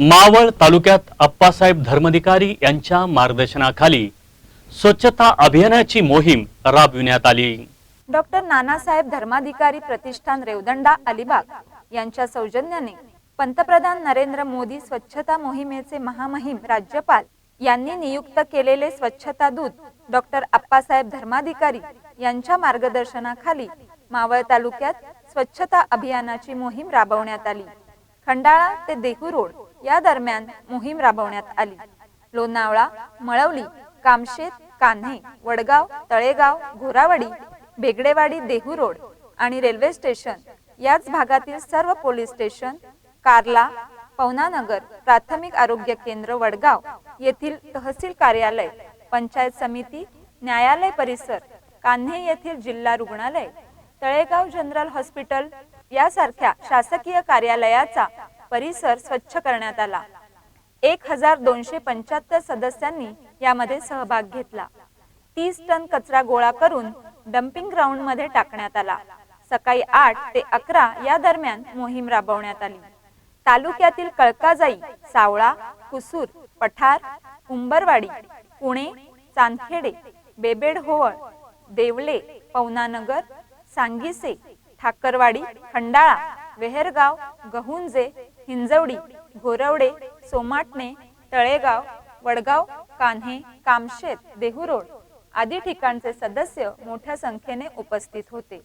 मावळ तालुक्यात अप्पासाहेब धर्माधिकारी यांच्या मार्गदर्शनाखाली स्वच्छता अभियानाची मोहीम राबविण्यात आली. डॉक्टर नानासाहेब धर्माधिकारी प्रतिष्ठान रेवदंडा अलिबाग यांच्या सौजन्याने पंतप्रधान नरेंद्र मोदी स्वच्छता मोहिमेचे महामहिम राज्यपाल यांनी नियुक्त केलेले स्वच्छता दूत डॉक्टर अप्पासाहेब धर्माधिकारी यांच्या मार्गदर्शनाखाली मावळ तालुक्यात स्वच्छता अभियानाची मोहीम राबवण्यात आली. खंडाळा ते देहू रोड. या दरम्यान मोहीम राबवण्यात आली. लोणावळा मळवली कामशेत कान्हे वडगाव तळेगाव घोरावडी बेगडेवाडी देहू रोड आणि रेल्वे स्टेशन याच भागातील सर्व पोलीस स्टेशन कार्ला पवनानगर प्राथमिक आरोग्य केंद्र वडगाव येथील तहसील कार्यालय पंचायत समिती न्यायालय परिसर कान्हे येथील जिल्हा रुग्णालय तळेगाव जनरल हॉस्पिटल यासारख्या शासकीय कार्यालयाचा परिसर स्वच्छ करण्यात आला. एक हजार दोनशे पंच्याहत्तर सदस्यांनी यामध्ये सहभाग घेतला. तीस टन कचरा गोळा करून डम्पिंग ग्राउंडमध्ये टाकण्यात आला. सकाळी आठ ते अकरा या दरम्यान मोहीम राबवण्यात आली. तालुक्यातील कळकाजाई सावळा कुसूर पठार उंबरवाडी पुणे चांदखेडे बेबेड होवळ देवले पवनानगर सांगिसे ठाकरवाडी खंडाळा वेहरगाव गहुंजे हिंजवडी घोरवडे सोमाटणे तळेगाव वडगाव कान्हे कामशेत देहू रोड आदी ठिकाणचे सदस्य मोठ्या संख्येने उपस्थित होते.